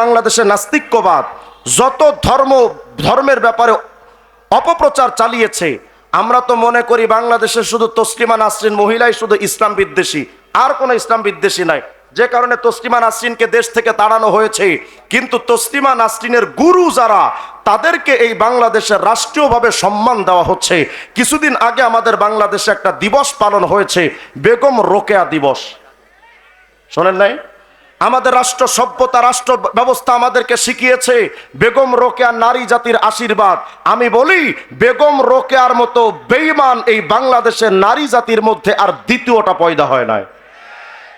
বাংলাদেশে নাস্তিক্যবাদ যত ধর্ম, ধর্মের ব্যাপারে অপপ্রচার চালিয়েছে, আমরা তো মনে করি বাংলাদেশে শুধু তসলিমা নাসরিন মহিলাই শুধু ইসলাম বিদ্বেষী, আর কোনো ইসলাম বিদ্বেষী নাই। যে কারণে তসলিমা নাসরিনকে দেশ থেকে তাড়ানো হয়েছে, কিন্তু তসলিমা নাসরিনের গুরু যারা, তাদেরকে এই বাংলাদেশের রাষ্ট্রীয়ভাবে সম্মান দেওয়া হচ্ছে। কিছুদিন আগে আমাদের বাংলাদেশে একটা দিবস পালন হয়েছে, বেগম রোকেয়া দিবস। শোনেন নাই? আমাদের রাষ্ট্র সভ্যতা, রাষ্ট্র ব্যবস্থা আমাদেরকে শিখিয়েছে, বেগম রোকেয়া নারী জাতির আশীর্বাদ। আমি বলি, বেগম রোকেয়ার মতো বেইমান এই বাংলাদেশের নারী জাতির মধ্যে আর দ্বিতীয়টা পয়দা হয় নাই।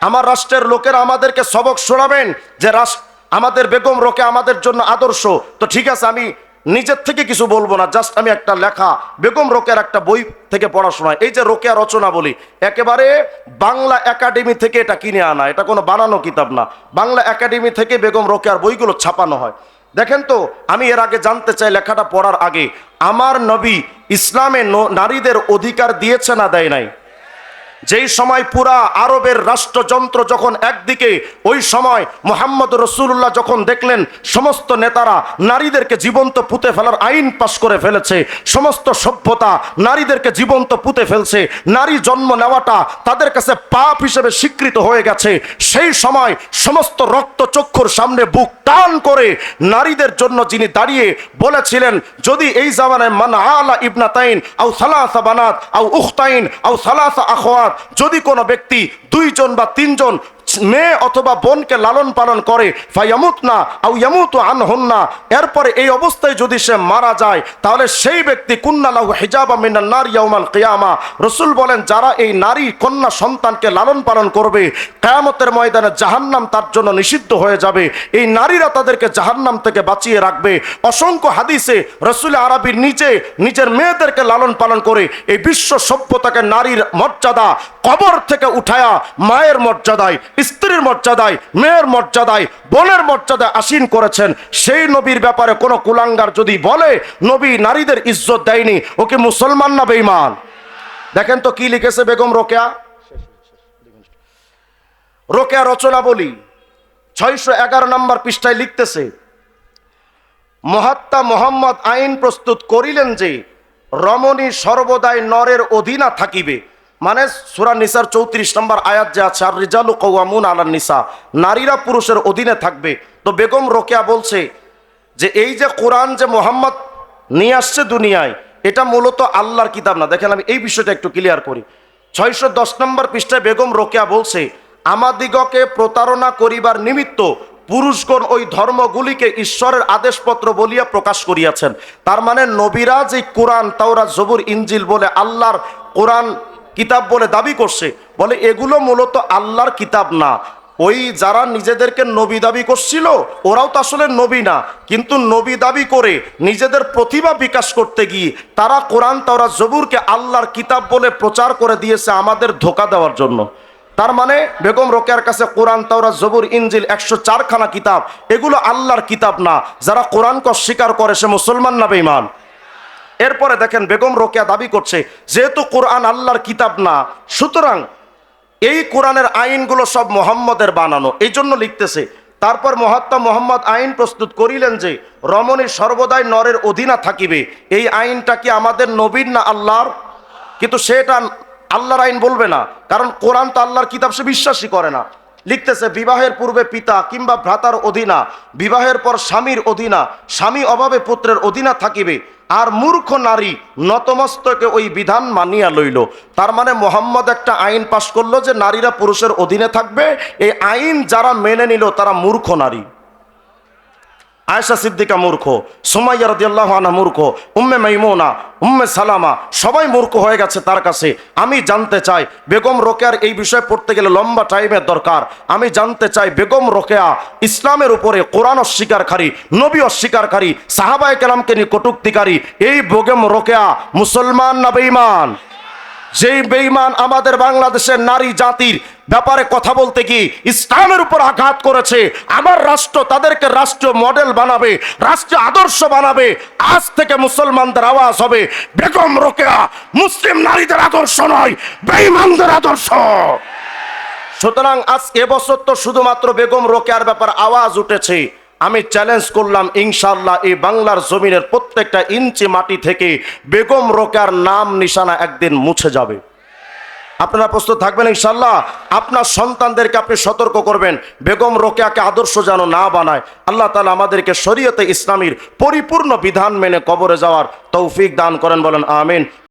আমার রাষ্ট্রের লোকেরা আমাদেরকে সবক শোনাবেন যে রাষ্ট্র আমাদের বেগম রোকে আমাদের জন্য আদর্শ। তো ঠিক আছে, আমি নিজের থেকে কিছু বলব না জাস্ট আমি একটা লেখা, বেগম রোকের একটা বই থেকে পড়াশোনা এই যে রোকেয়া রচনা বলি, একেবারে বাংলা একাডেমি থেকে এটা কিনে আনা, এটা কোনো বানানো কিতাব না। বাংলা একাডেমি থেকে বেগম রোকেয়ার বইগুলো ছাপানো হয়। দেখেন তো, আমি এর আগে জানতে চাই লেখাটা পড়ার আগে, আমার নবী ইসলামে নারীদের অধিকার দিয়েছে না দেয় নাই? যেই সময় পুরা আরবের রাষ্ট্রযন্ত্র যখন একদিকে, ওই সময় মোহাম্মদ রসুল্লাহ যখন দেখলেন, সমস্ত নেতারা নারীদেরকে জীবন্ত পুঁতে ফেলার আইন পাশ করে ফেলেছে, সমস্ত সভ্যতা নারীদেরকে জীবন্ত পুঁতে ফেলছে, নারী জন্ম নেওয়াটা তাদের কাছে পাপ হিসেবে স্বীকৃত হয়ে গেছে, সেই সময় সমস্ত রক্ত চক্ষুর সামনে বুক টান করে নারীদের জন্য যিনি দাঁড়িয়ে বলেছিলেন, যদি এই জামানায় মান আলা ইবনাতাইন আউ সালাসা বানাত আউ উখতাইন আউ সালাসা আখওয়াত যদি কোনো ব্যক্তি দুইজন বা তিনজন মেয়ে অথবা বোনকে লালন পালন করে ফাইয়ামুত না আউ ইয়ামুতু আনহুন্না। এরপরে এই অবস্থায় যদি সে মারা যায়, তাহলে সেই ব্যক্তি কুন্নালাহু হিজাবা মিনান নার ইয়াউমাল কিয়ামা। রসুল বলেন, যারা এই নারী কন্যা সন্তানকে লালন পালন করবে, কিয়ামতের ময়দানে জাহান্নাম তার জন্য নিষিদ্ধ হয়ে যাবে। এই নারীরা তাদেরকে জাহান্নাম থেকে বাঁচিয়ে রাখবে। অসংখ্য হাদিসে রসুল আরবির নিচে নিজের মেয়েদেরকে লালন পালন করে, এই বিশ্ব সভ্যতাকে নারীর মর্যাদা কবর থেকে উঠায়া মায়ের মর্যাদায় স্ত্রীর মর্যাদায়, মেয়ের মর্যাদায়, বোনের মর্যাদায় আসীন করেছেন। সেই নবীর ব্যাপারে কোনো কুলাঙ্গার যদি বলে, নবী নারীদের ইজ্জত দেয়নি ওকে মুসলমান না বেঈমান? দেখেন তো কি লিখেছে বেগম রোকেয়া? রোকেয়া রচনা বলি ছয়শো এগারো নম্বর পৃষ্ঠায় লিখতেছে, মহাত্মা মোহাম্মদ আইন প্রস্তুত করিলেন যে, রমণী সর্বদাই নরের অধীনা থাকিবে। মানে সুরা নিসার চৌত্রিশ নম্বর আয়াত যে আছে আর রিজালু কৌয়ামুন আলান নিসা নারীরা পুরুষের অধীনে থাকবে। তো বেগম রোকেয়া বলছে যে, এই যে কোরআন যে মোহাম্মদ নিয়ে আসছে দুনিয়ায়, এটা মূলত আল্লাহর কিতাব না। দেখেন, আমি এই বিষয়টা একটু ক্লিয়ার করি। ছয়শো দশ নম্বর পৃষ্ঠায় বেগম রোকেয়া বলছে, আমাদিগকে প্রতারণা করিবার নিমিত্ত পুরুষগণ ওই ধর্মগুলিকে ঈশ্বরের আদেশপত্র বলিয়া প্রকাশ করিয়াছেন। তার মানে নবীরা যে কোরআন তাওরা জবুর ইঞ্জিল বলে আল্লাহর কোরআন কিতাব বলে দাবি করছে। বলে, এগুলো মূলত আল্লাহর কিতাব না। ওই যারা নিজেদেরকে নবী দাবি করছিল, ওরাও তো আসলে নবী না। কিন্তু নবী দাবি করে নিজেদের প্রতিভা বিকাশ করতে গিয়ে তারা কোরআন তাওরা জবুরকে আল্লাহর কিতাব বলে প্রচার করে দিয়েছে আমাদের ধোকা দেওয়ার জন্য। তার মানে বেগম রোকেয়ার কাছে কোরআন তাওরা জবুর ইঞ্জিল একশো চারখানা কিতাব, এগুলো আল্লাহর কিতাব না। যারা কোরআনকে অস্বীকার করে, সে মুসলমান না বেঈমান? এরপরে দেখেন বেগম রোকেয়া দাবি করছে, যেহেতু কোরআন আল্লাহর কিতাব না, সুতরাং এই কোরআনের আইনগুলো সব মোহাম্মদের বানানো। এই জন্য লিখতেছে, তারপর মহাত্মা মোহাম্মদ আইন প্রস্তুত করিলেন যে, রমণী সর্বদাই নরের অধীনা থাকিবে। এই আইনটা কি আমাদের নবীন না আল্লাহর? কিন্তু সেটা আল্লাহর আইন বলবে না, কারণ কোরআন তো আল্লাহর কিতাব সে বিশ্বাসই করে না। লিখতেছে, বিবাহের পূর্বে পিতা কিংবা ভ্রাতার অধীনা, বিবাহের পর স্বামীর অধীনা, স্বামী অভাবে পুত্রের অধীনা থাকিবে, আর মূর্খ নারী নতমস্তকে ওই বিধান মানিয়া লইল। তার মানে মোহাম্মদ একটা আইন পাশ করল যে নারীরা পুরুষের অধীনে থাকবে, এই আইন যারা মেনে নিল তারা মূর্খ নারী। আয়েশা সিদ্দিকা মূর্খ, সুমাইয়া রদিয়াল্লাহ আনা মূর্খ, উম্মে মাইমুনা, উম্মে সালামা, সবাই মূর্খ হয়ে গেছে তার কাছে। আমি জানতে চাই, বেগম রোকেয়ার এই বিষয়ে পড়তে গেলে লম্বা টাইমের দরকার। আমি জানতে চাই, বেগম রোকেয়া ইসলামের উপরে কোরআন অস্বীকারী, নবী অস্বীকারী, সাহাবায় কালামকে নিয়ে কটুক্তিকারী, এই বেগম রোকেয়া মুসলমান না বেঈমান? যেই বেঈমান আমাদের বাংলাদেশের নারী জাতির ব্যাপারে কথা বলতে কি ইসলামের উপর আঘাত করেছে, আমার রাষ্ট্র তাদেরকে রাষ্ট্র মডেল বানাবে রাষ্ট্র আদর্শ বানাবে, আজ থেকে মুসলমানদের আওয়াজ হবে, বেগম রোকেয়া মুসলিম নারীদের আদর্শ নয়, বেঈমানদের আদর্শ। সুতরাং আজ এবছর তো শুধুমাত্র বেগম রোকেয়ার ব্যাপার আওয়াজ উঠেছে আমি চ্যালেঞ্জ করলাম ইনশাল্লাহ এই বাংলার জমিনের প্রত্যেকটা ইঞ্চি মাটি থেকে বেগম রোকার নাম নিশানা একদিন মুছে যাবে। আপনারা প্রস্তুত থাকবেন ইনশাল্লাহ আপনার সন্তানদেরকে আপনি সতর্ক করবেন। বেগম রোকেয়াকে আদর্শ যেন না বানায়। আল্লাহ তালা আমাদেরকে শরীয়তে ইসলামীর পরিপূর্ণ বিধান মেনে কবরে যাওয়ার তৌফিক দান করেন, বলেন আমিন।